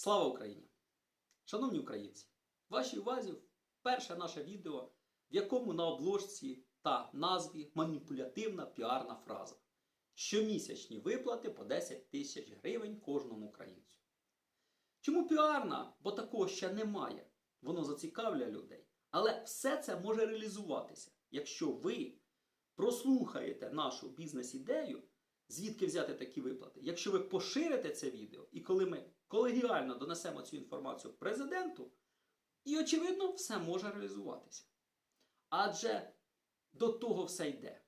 Слава Україні! Шановні українці! Вашій увазі перше наше відео, в якому на обложці та назві маніпулятивна піарна фраза. Щомісячні виплати по 10 тисяч гривень кожному українцю. Чому піарна? Бо такого ще немає. Воно зацікавлює людей. Але все це може реалізуватися, якщо ви прослухаєте нашу бізнес-ідею, звідки взяти такі виплати. Якщо ви поширите це відео, і коли ми колегіально донесемо цю інформацію президенту, і, очевидно, все може реалізуватися. Адже до того все йде.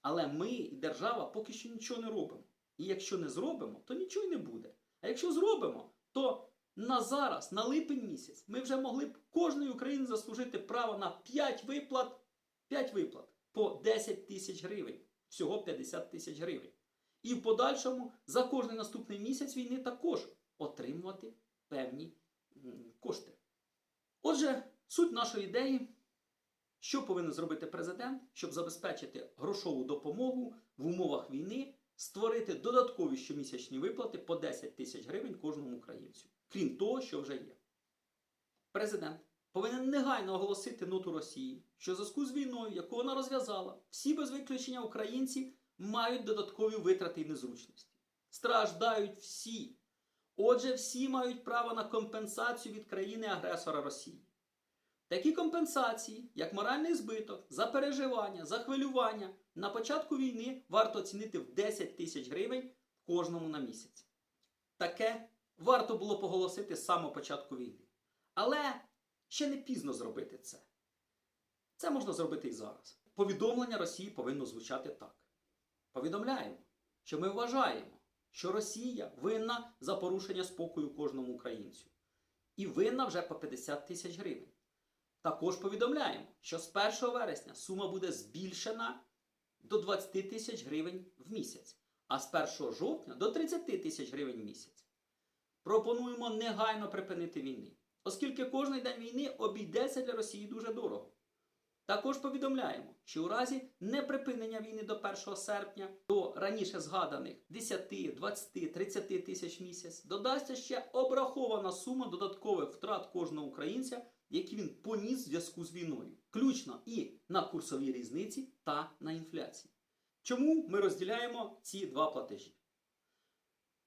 Але ми і держава поки що нічого не робимо. І якщо не зробимо, то нічого й не буде. А якщо зробимо, то на зараз, на липень місяць, ми вже могли б кожної України заслужити право на 5 виплат, 5 виплат по 10 тисяч гривень, всього 50 тисяч гривень. І в подальшому за кожний наступний місяць війни також отримувати певні кошти. Отже, суть нашої ідеї, що повинен зробити президент, щоб забезпечити грошову допомогу в умовах війни, створити додаткові щомісячні виплати по 10 тисяч гривень кожному українцю, крім того, що вже є. Президент повинен негайно оголосити ноту Росії, що в зв'язку з війною, яку вона розв'язала, всі без виключення українці мають додаткові витрати і незручності. Страждають всі. Отже, всі мають право на компенсацію від країни-агресора Росії. Такі компенсації, як моральний збиток, за переживання, за хвилювання, на початку війни варто оцінити в 10 тисяч гривень кожному на місяць. Таке варто було поголосити з самого початку війни. Але ще не пізно зробити це. Це можна зробити і зараз. Повідомлення Росії повинно звучати так. Повідомляємо, що ми вважаємо, що Росія винна за порушення спокою кожному українцю. І винна вже по 50 тисяч гривень. Також повідомляємо, що з 1 вересня сума буде збільшена до 20 тисяч гривень в місяць, а з 1 жовтня до 30 тисяч гривень в місяць. Пропонуємо негайно припинити війни, оскільки кожний день війни обійдеться для Росії дуже дорого. Також повідомляємо, що у разі неприпинення війни до 1 серпня до раніше згаданих 10, 20, 30 тисяч місяць додасться ще обрахована сума додаткових втрат кожного українця, які він поніс в зв'язку з війною, включно і на курсовій різниці та на інфляції. Чому ми розділяємо ці два платежі?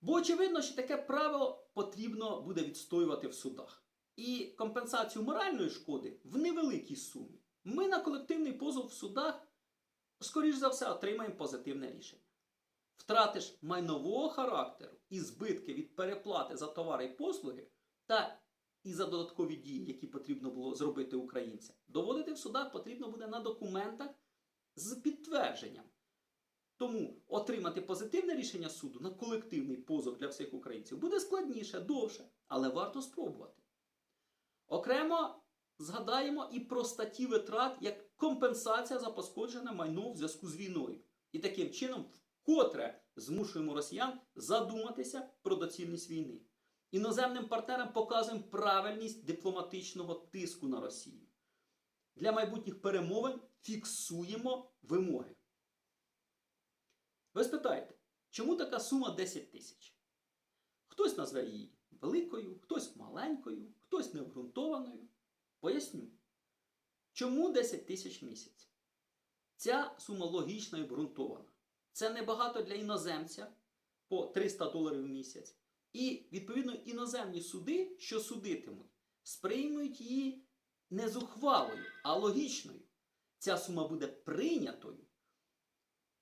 Бо очевидно, що таке правило потрібно буде відстоювати в судах. І компенсацію моральної шкоди в невеликій сумі. Ми на колективний позов в судах, скоріш за все, отримаємо позитивне рішення. Втрати ж майнового характеру і збитки від переплати за товари і послуги та і за додаткові дії, які потрібно було зробити українцям, доводити в судах потрібно буде на документах з підтвердженням. Тому отримати позитивне рішення суду на колективний позов для всіх українців буде складніше, довше, але варто спробувати. Окремо згадаємо і про статті витрат як компенсація за пошкоджене майно в зв'язку з війною. І таким чином вкотре змушуємо росіян задуматися про доцільність війни. Іноземним партнерам показуємо правильність дипломатичного тиску на Росію. Для майбутніх перемовин фіксуємо вимоги. Ви спитаєте, чому така сума 10 тисяч? Хтось назве її великою, хтось маленькою, хтось необґрунтованою. Поясню. Чому 10 тисяч в місяць? Ця сума логічна і обґрунтована. Це небагато для іноземця по 300 доларів в місяць. І, відповідно, іноземні суди, що судитимуть, сприймуть її не зухвалою, а логічною. Ця сума буде прийнятою.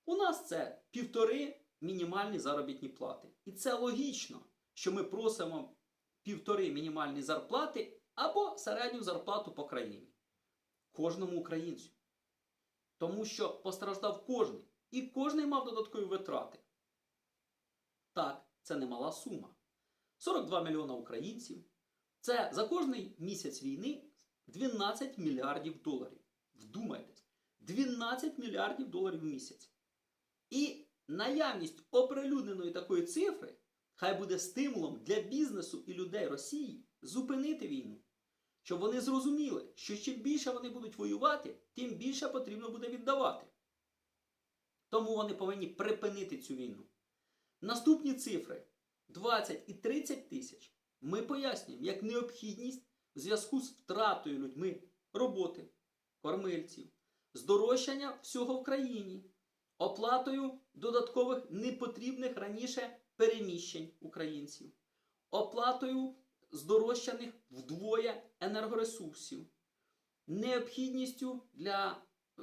У нас це півтори мінімальні заробітні плати. І це логічно, що ми просимо півтори мінімальні зарплати або середню зарплату по країні. Кожному українцю. Тому що постраждав кожний. І кожний мав додаткові витрати. Так, це немала сума. 42 мільйона українців. Це за кожний місяць війни 12 мільярдів доларів. Вдумайтесь, 12 мільярдів доларів в місяць. І наявність оприлюдненої такої цифри хай буде стимулом для бізнесу і людей Росії зупинити війну. Щоб вони зрозуміли, що чим більше вони будуть воювати, тим більше потрібно буде віддавати. Тому вони повинні припинити цю війну. Наступні цифри 20 і 30 тисяч ми пояснюємо як необхідність в зв'язку з втратою людьми роботи, кормильців, здорожчання всього в країні, оплатою додаткових непотрібних раніше переміщень українців, оплатою здорожчаних вдвоє енергоресурсів, необхідністю для е,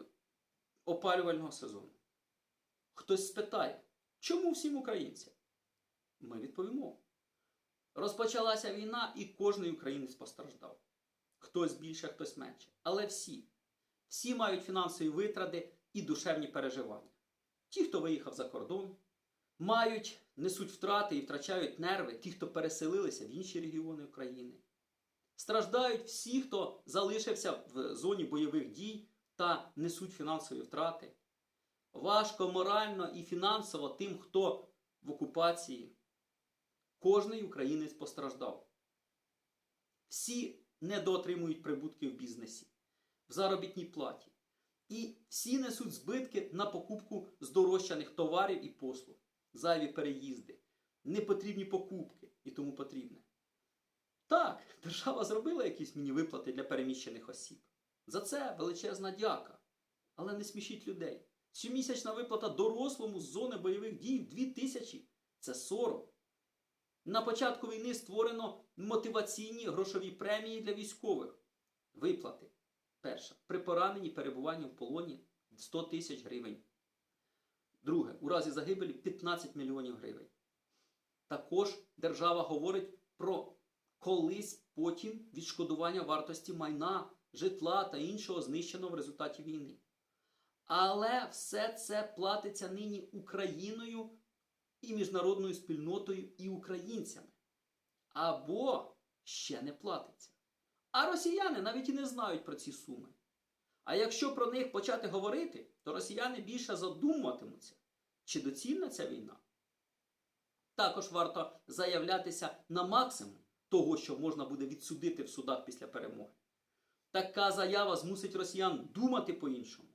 опалювального сезону. Хтось спитає, чому всім українцям? Ми відповімо. Розпочалася війна, і кожний українець постраждав. Хтось більше, хтось менше. Але всі. Всі мають фінансові витрати і душевні переживання. Ті, хто виїхав за кордон, мають, несуть втрати і втрачають нерви, ті, хто переселилися в інші регіони України. Страждають всі, хто залишився в зоні бойових дій та несуть фінансові втрати. Важко морально і фінансово тим, хто в окупації. Кожний українець постраждав. Всі недоотримують прибутки в бізнесі, в заробітній платі. І всі несуть збитки на покупку здорожчаних товарів і послуг, зайві переїзди, непотрібні покупки і тому подібне. Так, держава зробила якісь міні-виплати для переміщених осіб. За це величезна дяка. Але не смішіть людей. Щомісячна виплата дорослому з зони бойових дій 2 тисячі це сором. На початку війни створено мотиваційні грошові премії для військових. Виплати. Перша. При пораненні перебуванні в полоні 100 тисяч гривень. Друге. У разі загибелі 15 мільйонів гривень. Також держава говорить про колись потім відшкодування вартості майна, житла та іншого знищеного в результаті війни. Але все це платиться нині Україною і міжнародною спільнотою і українцями. Або ще не платиться. А росіяни навіть і не знають про ці суми. А якщо про них почати говорити, то росіяни більше задумуватимуться, чи доцільна ця війна. Також варто заявлятися на максимум того, що можна буде відсудити в судах після перемоги. Така заява змусить росіян думати по-іншому.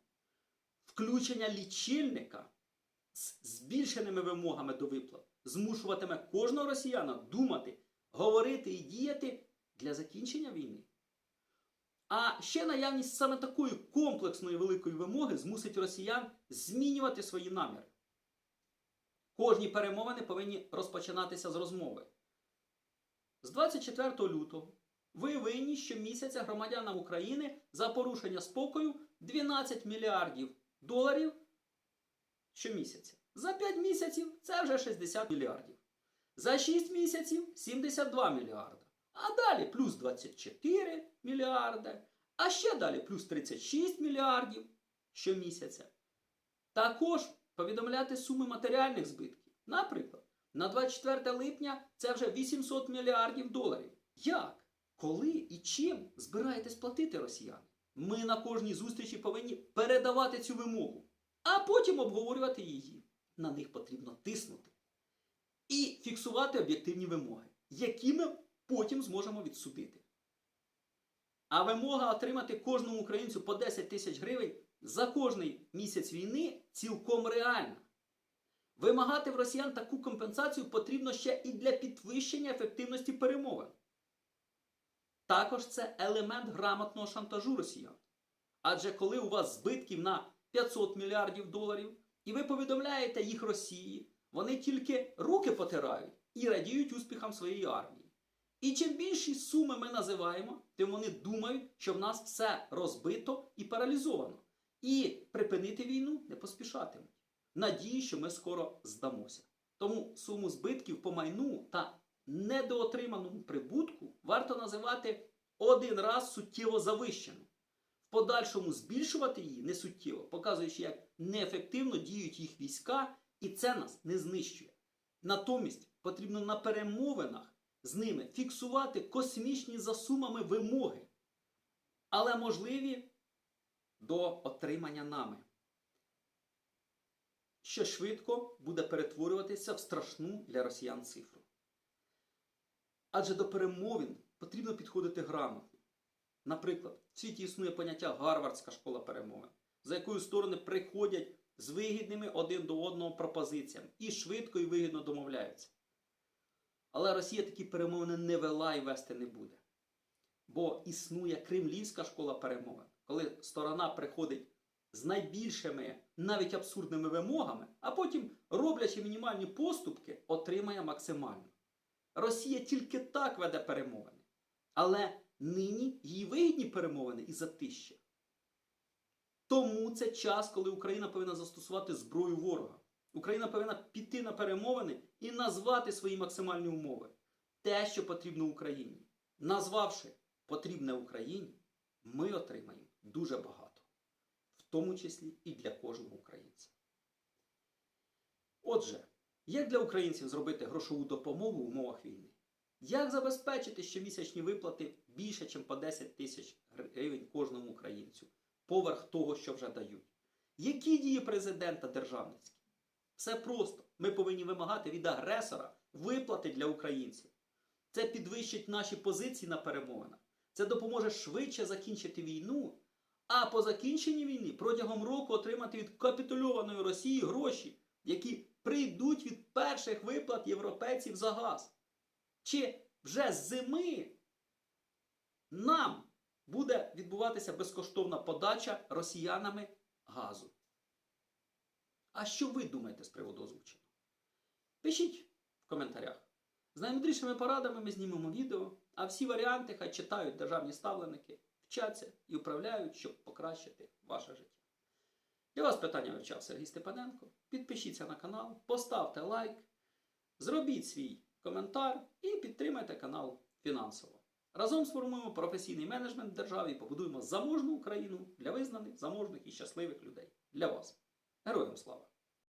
Включення лічильника з збільшеними вимогами до виплат змушуватиме кожного росіяна думати, говорити і діяти для закінчення війни. А ще наявність саме такої комплексної великої вимоги змусить росіян змінювати свої наміри. Кожні перемовини повинні розпочинатися з розмови. З 24 лютого ви винні щомісяця громадянам України за порушення спокою 12 мільярдів доларів щомісяця. За 5 місяців це вже 60 мільярдів. За 6 місяців 72 мільярди. А далі плюс 24 мільярди. А ще далі плюс 36 мільярдів щомісяця. Також повідомляти суми матеріальних збитків. Наприклад, на 24 липня це вже 800 мільярдів доларів. Як? Коли і чим збираєтесь платити росіяни? Ми на кожній зустрічі повинні передавати цю вимогу, а потім обговорювати її. На них потрібно тиснути і фіксувати об'єктивні вимоги, які ми потім зможемо відсудити. А вимога отримати кожному українцю по 10 тисяч гривень за кожний місяць війни цілком реальна. Вимагати в росіян таку компенсацію потрібно ще і для підвищення ефективності перемовин. Також це елемент грамотного шантажу росіян. Адже коли у вас збитків на 500 мільярдів доларів, і ви повідомляєте їх Росії, вони тільки руки потирають і радіють успіхам своєї армії. І чим більші суми ми називаємо, тим вони думають, що в нас все розбито і паралізовано. І припинити війну не поспішатимуть. Надії, що ми скоро здамося. Тому суму збитків по майну та недоотриманому прибутку варто називати один раз суттєво завищену. В подальшому збільшувати її не суттєво, показуючи, як неефективно діють їх війська, і це нас не знищує. Натомість потрібно на перемовинах з ними фіксувати космічні за сумами вимоги, але можливі до отримання нами, що швидко буде перетворюватися в страшну для росіян цифру. Адже до перемовин потрібно підходити грамотно. Наприклад, в світі існує поняття Гарвардська школа перемовин, за якою сторони приходять з вигідними один до одного пропозиціями і швидко і вигідно домовляються. Але Росія такі перемовини не вела і вести не буде. Бо існує кремлівська школа перемовин, коли сторона приходить з найбільшими, навіть абсурдними вимогами, а потім, роблячи мінімальні поступки, отримає максимально. Росія тільки так веде перемовини. Але нині їй вигідні перемовини і затища. Тому це час, коли Україна повинна застосувати зброю ворога. Україна повинна піти на перемовини і назвати свої максимальні умови. Те, що потрібно Україні. Назвавши потрібне Україні, ми отримаємо дуже багато, в тому числі і для кожного українця. Отже, як для українців зробити грошову допомогу в умовах війни? Як забезпечити щомісячні виплати більше, ніж по 10 тисяч гривень кожному українцю, поверх того, що вже дають? Які дії президента державницькі? Все просто. Ми повинні вимагати від агресора виплати для українців. Це підвищить наші позиції на перемовинах. Це допоможе швидше закінчити війну, а по закінченні війни протягом року отримати від капітульованої Росії гроші, які прийдуть від перших виплат європейців за газ. Чи вже з зими нам буде відбуватися безкоштовна подача росіянами газу? А що ви думаєте з приводу озвученого? Пишіть в коментарях. З наймудрішими порадами ми знімемо відео, а всі варіанти хай читають державні ставленики, вчаться і управляють, щоб покращити ваше життя. Для вас питання вивчав Сергій Степаненко. Підпишіться на канал, поставте лайк, зробіть свій коментар і підтримайте канал фінансово. Разом сформуємо професійний менеджмент в державі і побудуємо заможну Україну для визнаних, заможних і щасливих людей. Для вас. Героям слава!